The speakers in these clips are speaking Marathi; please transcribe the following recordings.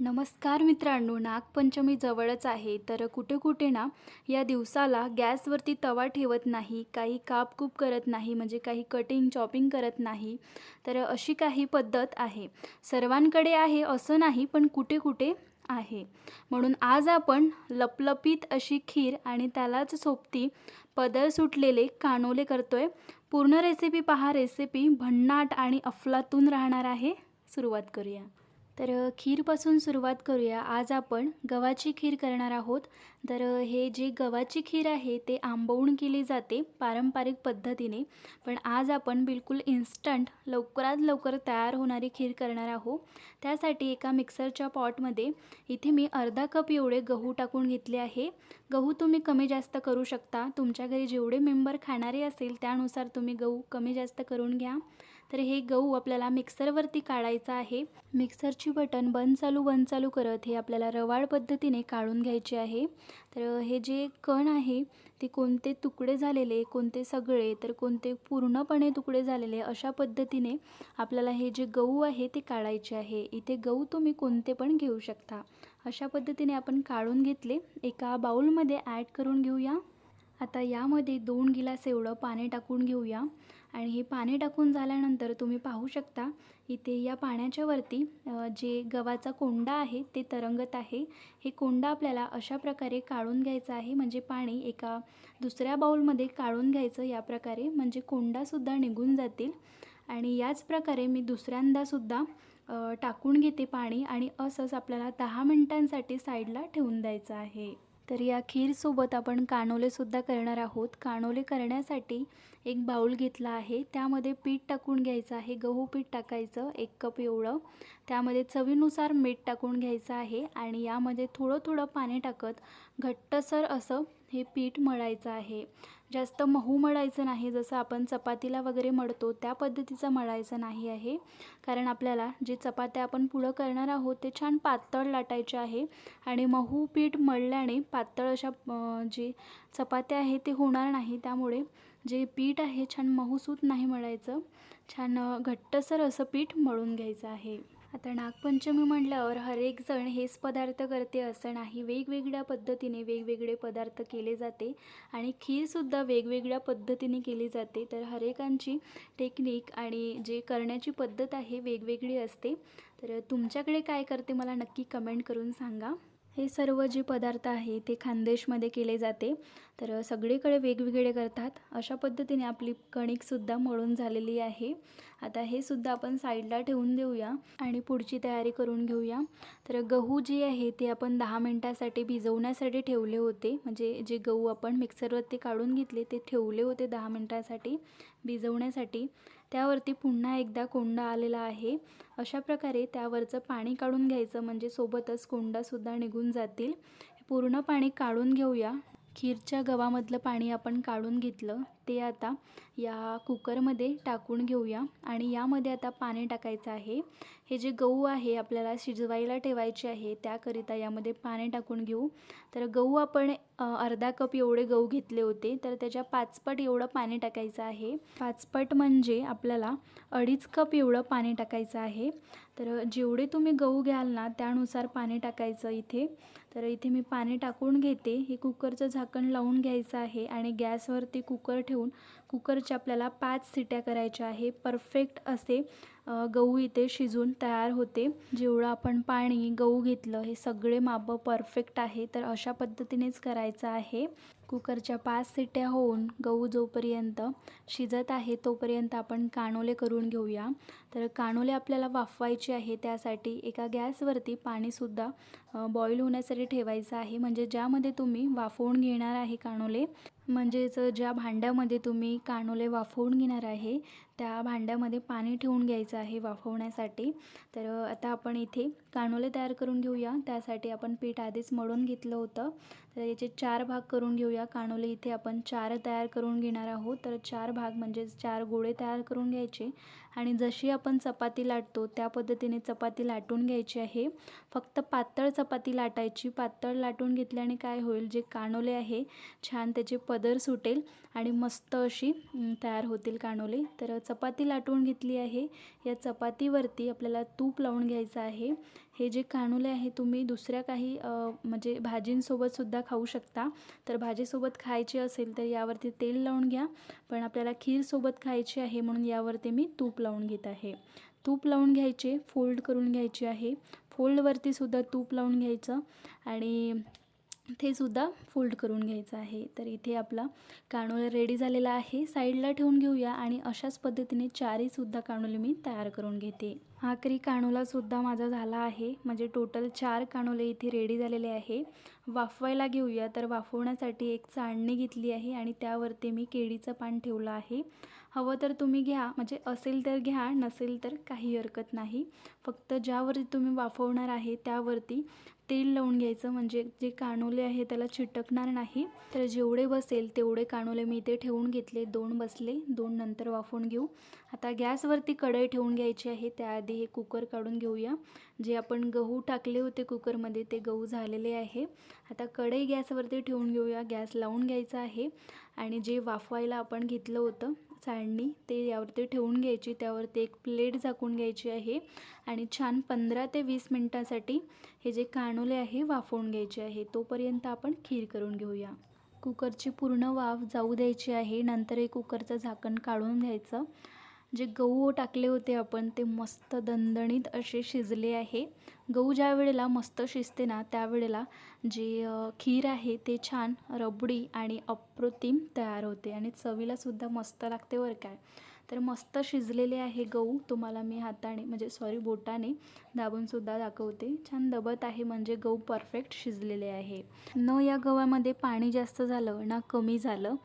नमस्कार मित्रांनो नागपंचमी जवळच आहे. तर कुठे कुठे ना या दिवसाला गॅसवरती तवा ठेवत नाही काही कापकूप करत नाही म्हणजे काही कटिंग चॉपिंग करत नाही तर अशी काही पद्धत आहे. सर्वांकडे आहे असं नाही पण कुठे कुठे आहे. म्हणून आज आपण लपलपीत अशी खीर आणि त्यालाच सोबती पदर सुटलेले कानोले करतोय. पूर्ण रेसिपी पहा. रेसिपी भन्नाट आणि अफलातून राहणार आहे. सुरुवात करूया. तर खीरपासून सुरुवात करूया. आज आपण गव्हाची खीर करणार आहोत. तर हे जे गव्हाची खीर आहे ते आंबवून केली जाते पारंपरिक पद्धतीने. पण आज आपण बिलकुल इन्स्टंट लवकरात लवकर तयार होणारी खीर करणार आहोत. त्यासाठी एका मिक्सरच्या पॉटमध्ये इथे मी अर्धा कप एवढे गहू टाकून घेतले आहे. गहू तुम्ही कमी जास्त करू शकता. तुमच्या घरी जेवढे मेंबर खाणारे असेल त्यानुसार तुम्ही गहू कमी जास्त करून घ्या. तर हे गहू आपल्याला मिक्सरवरती काढायचं आहे. मिक्सरची बटन बंद चालू बंद चालू करत हे आपल्याला रवाळ पद्धतीने काढून घ्यायचे आहे. तर हे जे कण आहे ते कोणते तुकडे झालेले कोणते सगळे तर कोणते पूर्णपणे तुकडे झालेले अशा पद्धतीने आपल्याला हे जे गहू आहे ते काढायचे आहे. इथे गहू तुम्ही कोणते पण घेऊ शकता. अशा पद्धतीने आपण काढून घेतले. एका बाउलमध्ये ॲड करून घेऊया. आता यामध्ये दोन गिलास एवढं पाणी टाकून घेऊया. आणि हे पाणी टाकून झाल्यानंतर तुम्ही पाहू शकता इथे या पाण्याच्या वरती जे गव्हाचा कोंडा आहे ते तरंगत आहे. हे कोंडा आपल्याला अशा प्रकारे काढून घ्यायचं आहे म्हणजे पाणी एका दुसऱ्या बाउलमध्ये काढून घ्यायचं या प्रकारे म्हणजे कोंडासुद्धा निघून जातील. आणि याच प्रकारे मी दुसऱ्यांदासुद्धा टाकून घेते पाणी आणि असंच आपल्याला दहा मिनटांसाठी साईडला ठेवून द्यायचं आहे. तर या खीरसोबत आपण कानोलेसुद्धा करणार आहोत. कानोले करण्यासाठी एक बाऊल घेतला आहे. त्यामध्ये पीठ टाकून घ्यायचं आहे. गहू पीठ टाकायचं एक कप एवढं. त्यामध्ये चवीनुसार मीठ टाकून घ्यायचं आहे आणि यामध्ये थोडं थोडं पाणी टाकत घट्टसर असं हे पीठ मळायचं आहे. जास्त मऊ मळायचं नाही जसं आपण चपातीला वगैरे मळतो त्या पद्धतीचं मळायचं नाही आहे. कारण आपल्याला जे चपात्या आपण पुढं करणार आहोत ते छान पातळ लाटायचे आहे. आणि मऊ पीठ मळल्याने पातळ अशा जी जे चपात्या आहे ते होणार नाही. त्यामुळे जे पीठ आहे छान मऊसूत नाही मळायचं. छान घट्टसर असं पीठ मळून घ्यायचं आहे. आता नागपंचमी म्हटल्यावर हरेक जण हेच पदार्थ करते असं नाही. वेगवेगळ्या पद्धतीने वेगवेगळे पदार्थ केले जाते आणि खीरसुद्धा वेगवेगळ्या पद्धतीने केली जाते. तर हरेकांची टेक्निक आणि जे करण्याची पद्धत आहे वेगवेगळी असते. तर तुमच्याकडे काय करते मला नक्की कमेंट करून सांगा. हे सर्व जे पदार्थ आहे ते खानदेशमध्ये केले जाते. तर सगळीकडे वेगवेगळे करतात. अशा पद्धतीने आपली कणिकसुद्धा मळून झालेली आहे. आता हे सुद्धा आपण साईडला ठेवून देऊया आणि पुढची तयारी करून घेऊया. तर गहू जे आहे ते आपण दहा मिनटासाठी भिजवण्यासाठी ठेवले होते. म्हणजे जे गहू आपण मिक्सरवरती काढून घेतले ते ठेवले होते दहा मिनटासाठी भिजवण्यासाठी. त्यावरती पुन्हा एकदा कोंडा आलेला आहे. अशा प्रकारे त्यावरचं पाणी काढून घ्यायचं. म्हणजे सोबतच कोंडासुद्धा निघून जातील. पूर्ण पाणी काढून घेऊया. खीरच्या गव्हामधलं पाणी आपण काढून घेतलं. ते आता या कुकरमध्ये टाकून घेऊया. आणि यामध्ये आता पाणी टाकायचं आहे. हे जे गहू आहे आपल्याला शिजवायला ठेवायचे आहे त्याकरिता यामध्ये पाणी टाकून घेऊ. तर गहू आपण अर्धा कप एवढे गहू घेतले होते. तर त्याच्या पाचपट एवढं पाणी टाकायचं आहे. पाचपट म्हणजे आपल्याला अडीच कप एवढं पाणी टाकायचं आहे. तर जेवढे तुम्ही गहू घ्याल ना त्यानुसार पाणी टाकायचं इथे. तर इथे मी पाणी टाकून घेते. हे कुकरचं झाकण लावून घ्यायचं आहे. आणि गॅसवरती कुकर ठेवून कुकरच्या आपल्याला पाच सिट्या करायच्या आहे. परफेक्ट असे गहू इथे शिजून तयार होते. जेवढं आपण पाणी गहू घेतलं हे सगळे मापं परफेक्ट आहे. तर अशा पद्धतीनेच करायचं आहे. कुकरच्या पाच सिट्या होऊन गहू जोपर्यंत शिजत आहे तोपर्यंत आपण कानोले करून घेऊया. तर कानोले आपल्याला वाफवायचे आहे त्यासाठी एका गॅसवरती पाणीसुद्धा बॉईल होण्यासाठी ठेवायचं आहे. म्हणजे ज्यामध्ये तुम्ही वाफवून घेणार आहे कानोले म्हणजेच ज्या भांड्यामध्ये तुम्ही कानोले वाफवून घेणार आहे त्या भांड्यामध्ये पाणी ठेवून घ्यायचं आहे वाफवण्यासाठी. तर आता आपण इथे कानोले तयार करून घेऊया. त्यासाठी आपण पीठ आधीच मळून घेतलं होतं. तर याचे चार भाग करून घेऊया. कानोले इथे आपण चार तयार करून घेणार आहोत. तर चार भाग म्हणजेच चार गोळे तयार करून घ्यायचे. आणि जशी आपण चपाती लाटतो त्या पद्धतीने चपाती लाटून घ्यायची आहे. फक्त पातळ चपाती लाटायची. पातळ लाटून घेतल्याने काय होईल? जे कानोले आहे छान त्याचे पदर सुटेल आणि मस्त अशी तयार होतील कानोले. तर चपाती लाटून घेतली आहे. या चपातीवरती आपल्याला तूप लावून घ्यायचं आहे. हे जे कानोले आहे तुम्ही दुसऱ्या काही म्हणजे भाजींसोबतसुद्धा खाऊ शकता. तर भाजीसोबत खायची असेल तर यावरती तेल लावून घ्या. पण आपल्याला खीरसोबत खायची आहे म्हणून यावरती मी तूप लावून घेत आहे. तूप लावून घ्यायचे फोल्ड करून घ्यायचे आहे. फोल्डवरतीसुद्धा तूप लावून घ्यायचं. आणि ते सुद्धा फोल्ड करून घ्यायचं आहे. तर इथे आपला कानोला रेडी झालेला आहे. साईडला ठेवून घेऊया आणि अशाच पद्धतीने चारहीसुद्धा कानोले मी तयार करून घेते. आखरी कानोलासुद्धा माझा झाला आहे. म्हणजे टोटल चार कानोले इथे रेडी झालेले आहे. वाफवायला घेऊया. तर वाफवण्यासाठी एक चाळणी घेतली आहे आणि त्यावरती मी केळीचं पान ठेवलं आहे. हवं तर तुम्ही घ्या म्हणजे असेल तर घ्या नसेल तर काही हरकत नाही. फक्त ज्यावरती तुम्ही वाफवणार आहे त्यावरती तेल लावून घ्यायचं म्हणजे जे कानोले आहे त्याला चिटकणार नाही. तर जेवढे बसेल तेवढे कानोले मी इथे ठेवून घेतले दोन बसले दोन नंतर वाफवून घेऊ. आता गॅसवरती कढई ठेवून घ्यायची आहे त्याआधी हे कुकर काढून घेऊया. जे आपण गहू टाकले होते कुकरमध्ये ते गहू झालेले आहे. आता कढई गॅसवरती ठेवून घेऊया गॅस लावून घ्यायचा आहे. आणि जे वाफवायला आपण घेतलं होतं चाळणी ते यावरती ठेवून घ्यायची. त्यावरती एक प्लेट झाकून घ्यायची आहे आणि छान पंधरा ते वीस मिनटासाठी हे जे कानोले आहे वाफवून घ्यायचे आहे. तोपर्यंत आपण खीर करून घेऊया. कुकरची पूर्ण वाफ जाऊ द्यायची आहे. नंतर हे कुकरचं झाकण काढून घ्यायचं. जे गहू टाकले होते आपण ते मस्त दणदणीत असे शिजले आहे. गहू ज्या वेळेला मस्त शिजते ना त्यावेळेला जे खीर आहे ते छान रबडी आणि अप्रतिम तयार होते आणि चवीलासुद्धा मस्त लागते वर काय तर मस्त शिजलेले आहे गहू तुम्हाला मी हाताने म्हणजे सॉरी बोटाने दाबूनसुद्धा दाखवते. छान दबत आहे म्हणजे गहू परफेक्ट शिजलेले आहे. न या गव्हामध्ये पाणी जास्त झालं ना कमी झालं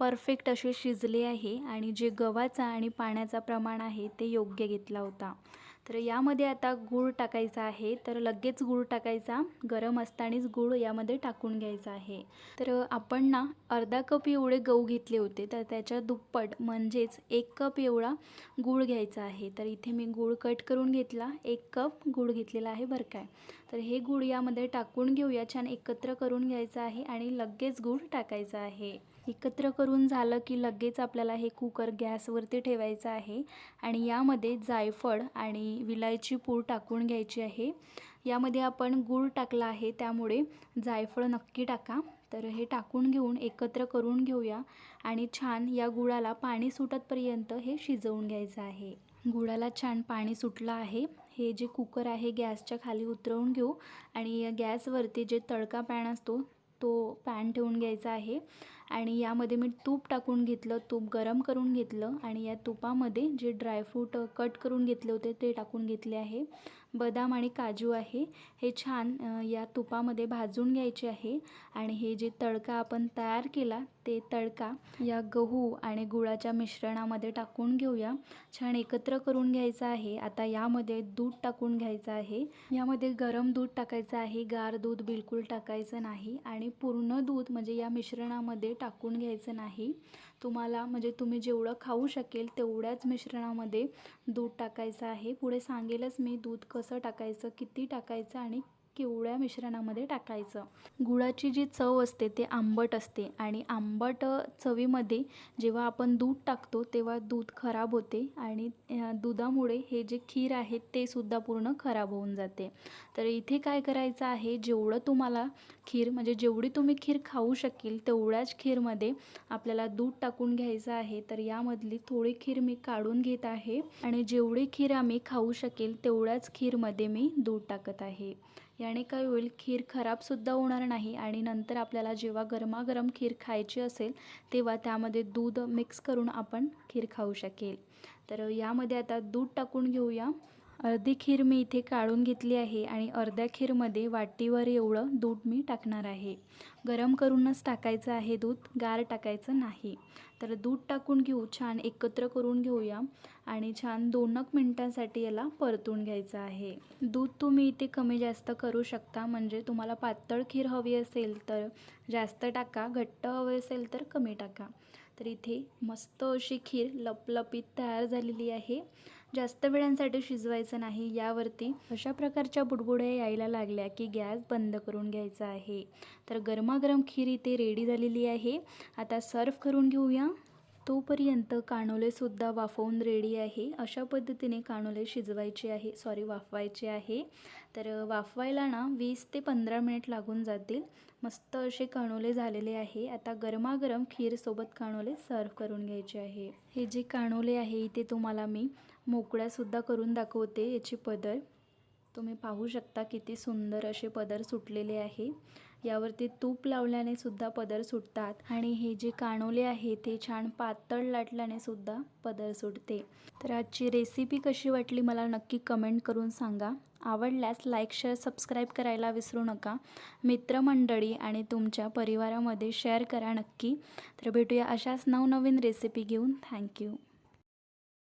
परफेक्ट असे शिजले आहे आणि जे गव्हाचा आणि पाण्याचा प्रमाण आहे ते योग्य घेतला होता. तर यामध्ये आता गूळ टाकायचा आहे. तर लगेच गूळ टाकायचा. गरम असतानाच गूळ यामध्ये टाकून घ्यायचा आहे. तर आपण ना अर्धा कप एवढे गहू घेतले होते. तर त्याच्या दुप्पट म्हणजेच एक कप एवढा गूळ घ्यायचा आहे. तर इथे मी गूळ कट करून घेतला. एक कप गूळ घेतलेला आहे बरं काय तर हे गूळ यामध्ये टाकून घेऊया. छान एकत्र करून घ्यायचं आहे आणि लगेच गूळ टाकायचा आहे. एकत्र करून झालं की लगेच आपल्याला हे कुकर गॅसवरती ठेवायचं आहे. आणि यामध्ये जायफळ आणि विलायची पूड टाकून घ्यायची आहे. यामध्ये आपण गूळ टाकला आहे त्यामुळे जायफळ नक्की टाका. तर हे टाकून घेऊन एकत्र करून घेऊया आणि छान या गुळाला पाणी सुटतपर्यंत हे शिजवून घ्यायचं आहे. गुळाला छान पाणी सुटलं आहे. हे जे कुकर आहे गॅसच्या खाली उतरवून घेऊ आणि गॅसवरती जे तडका पॅन असतो तो पॅन ठेवून घ्यायचा आहे. आणि यामध्ये मी तूप टाकून घेतलं तूप गरम करून घेतलं आणि या तुपामध्ये जे ड्रायफ्रूट कट करून घेतले होते ते टाकून घेतले आहे. बदाम आणि काजू आहे. हे छान या तुपामध्ये भाजून घ्यायचे आहे आणि हे जे तडका आपण तयार केला ते तडका या गहू आणि गुळाच्या मिश्रणामध्ये टाकून घेऊया. छान एकत्र करून घ्यायचं आहे. आता यामध्ये दूध टाकून घ्यायचं आहे. यामध्ये गरम दूध टाकायचं आहे. गार दूध बिलकुल टाकायचं नाही आणि पूर्ण दूध म्हणजे या मिश्रणामध्ये टाकून घ्यायचं नाही. तुम्हाला म्हणजे तुम्ही जेवढं खाऊ शकेल तेवढ्याच मिश्रणामध्ये दूध टाकायचं आहे. पुढे सांगेलच मी दूध कसं टाकायचं किती टाकायचं आणि केवळ्या मिश्रणामध्ये टाकायचं. गुळाची जी चव असते ते आंबट असते आणि आंबट चवीमध्ये जेव्हा आपण दूध टाकतो तेव्हा दूध खराब होते आणि दुधामुळे हे जे खीर आहे ते सुद्धा पूर्ण खराब होऊन जाते. तर इथे काय करायचं आहे जेवढं तुम्हाला खीर म्हणजे जेवढी तुम्ही खीर खाऊ शकेल तेवढ्याच खीरमध्ये आपल्याला दूध टाकून घ्यायचं आहे. तर यामधली थोडी खीर मी काढून घेत आहे आणि जेवढी खीर आम्ही खाऊ शकेल तेवढ्याच खीरमध्ये मी दूध टाकत आहे. याने काय होईल? खीर खराबसुद्धा होणार नाही आणि नंतर आपल्याला जेव्हा गरमागरम खीर खायची असेल तेव्हा त्यामध्ये दूध मिक्स करून आपण खीर खाऊ शकेल. तर यामध्ये आता दूध टाकून घेऊया. अर्धी खीर मी इथे काढून घेतली आहे आणि अर्ध्या खीरमध्ये वाटीवर एवढं दूध मी टाकणार आहे. गरम करूनच टाकायचं आहे दूध गार टाकायचं नाही. तर दूध टाकून घेऊ छान एकत्र करून घेऊया आणि छान दोनक मिनटांसाठी याला परतून घ्यायचं आहे. दूध तुम्ही इथे कमी जास्त करू शकता म्हणजे तुम्हाला पातळ खीर हवी असेल तर जास्त टाका घट्ट हवे असेल तर कमी टाका. तर इथे मस्त अशी खीर लपलपीत तयार झालेली आहे. जास्त वेळांसाठी शिजवायचं नाही. यावरती अशा प्रकारच्या बुडबुड्या यायला लागल्या की गॅस बंद करून घ्यायचा आहे. तर गरमागरम खीर इथे रेडी झालेली आहे. आता सर्व करून घेऊया. तोपर्यंत कानोलेसुद्धा वाफवून रेडी आहे. अशा पद्धतीने कानोले शिजवायचे आहे. सॉरी वाफवायचे आहे. तर वाफवायला ना वीस ते पंधरा मिनिट लागून जातील. मस्त असे कानोले झालेले आहे. आता गरमागरम खीरसोबत कानोले सर्व करून घ्यायचे आहे. हे जे कानोले आहे इथे तुम्हाला मी मोकळ्यासुद्धा करून दाखवते याची पदर. तुम्ही पाहू शकता किती सुंदर असे पदर सुटलेले आहे. यावरती तूप लावल्याने सुद्धा पदर सुटतात आणि हे जे कानोले आहे ते छान पातळ लाटल्याने सुद्धा पदर सुटते. तर आजची रेसिपी कशी वाटली मला नक्की कमेंट करून सांगा. आवडल्यास लाईक शेअर सबस्क्राईब करायला विसरू नका. मित्रमंडळी आणि तुमच्या परिवारामध्ये शेअर करा नक्की. तर भेटूया अशाच नवनवीन रेसिपी घेऊन. थँक्यू